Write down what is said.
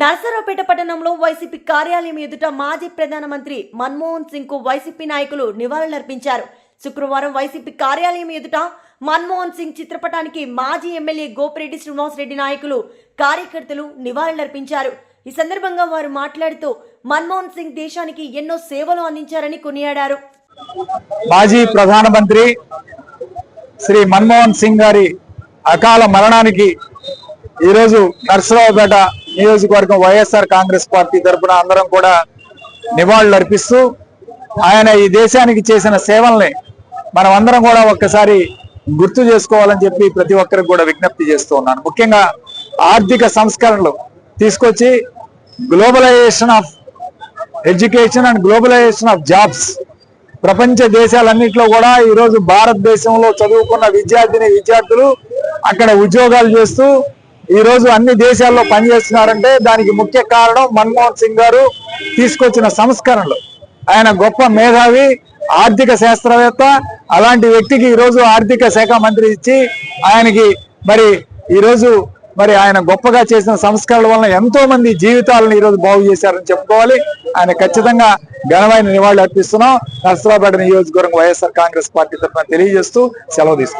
నర్సరావుపేట పట్టణంలో వైసీపీ కార్యాలయం ఎదుట మాజీ ప్రధానమంత్రి మన్మోహన్ సింగ్కు వైసీపీ నాయకులు నివాళులర్పించారు. శుక్రవారం వైసీపీ కార్యాలయం ఎదుట మన్మోహన్ సింగ్ చిత్రపటానికి మాజీ ఎమ్మెల్యే గోపిరెడ్డి శ్రీనివాసరెడ్డి నాయకులు కార్యకర్తలు నివాళులర్పించారు. ఈ సందర్భంగా వారు మాట్లాడుతూ మన్మోహన్ సింగ్ దేశానికి ఎన్నో సేవలు అందించారని కొనియాడారు. మాజీ ప్రధానమంత్రి శ్రీ మన్మోహన్ సింగ్ గారి అకాల మరణానికి ఈరోజు నర్సరావుపేట నియోజకవర్గం వైఎస్ఆర్ కాంగ్రెస్ పార్టీ తరఫున అందరం కూడా నివాళులు అర్పిస్తూ ఆయన ఈ దేశానికి చేసిన సేవల్ని మనం అందరం కూడా ఒక్కసారి గుర్తు చేసుకోవాలని చెప్పి ప్రతి ఒక్కరికి కూడా విజ్ఞప్తి చేస్తూ ఉన్నాను. ముఖ్యంగా ఆర్థిక సంస్కరణలు తీసుకొచ్చి globalization of education and globalization of jobs ప్రపంచ దేశాలన్నింటిలో కూడా ఈరోజు భారతదేశంలో చదువుకున్న విద్యార్థిని విద్యార్థులు అక్కడ ఉద్యోగాలు చేస్తూ ఈ రోజు అన్ని దేశాల్లో పనిచేస్తున్నారంటే దానికి ముఖ్య కారణం మన్మోహన్ సింగ్ గారు తీసుకొచ్చిన సంస్కరణలు. ఆయన గొప్ప మేధావి ఆర్థిక శాస్త్రవేత్త అలాంటి వ్యక్తికి ఈ రోజు ఆర్థిక శాఖ మంత్రి ఇచ్చి ఆయనకి మరి ఈ రోజు మరి ఆయన గొప్పగా చేసిన సంస్కరణల వలన ఎంతో మంది జీవితాలను ఈరోజు బాగు చేశారని చెప్పుకోవాలి. ఆయన ఖచ్చితంగా ఘనమైన నివాళులు అర్పిస్తున్నాం. నర్సరావుపేట నియోజకవర్గం వైఎస్ఆర్ కాంగ్రెస్ పార్టీ తరఫున తెలియజేస్తూ సెలవు తీసుకున్నాం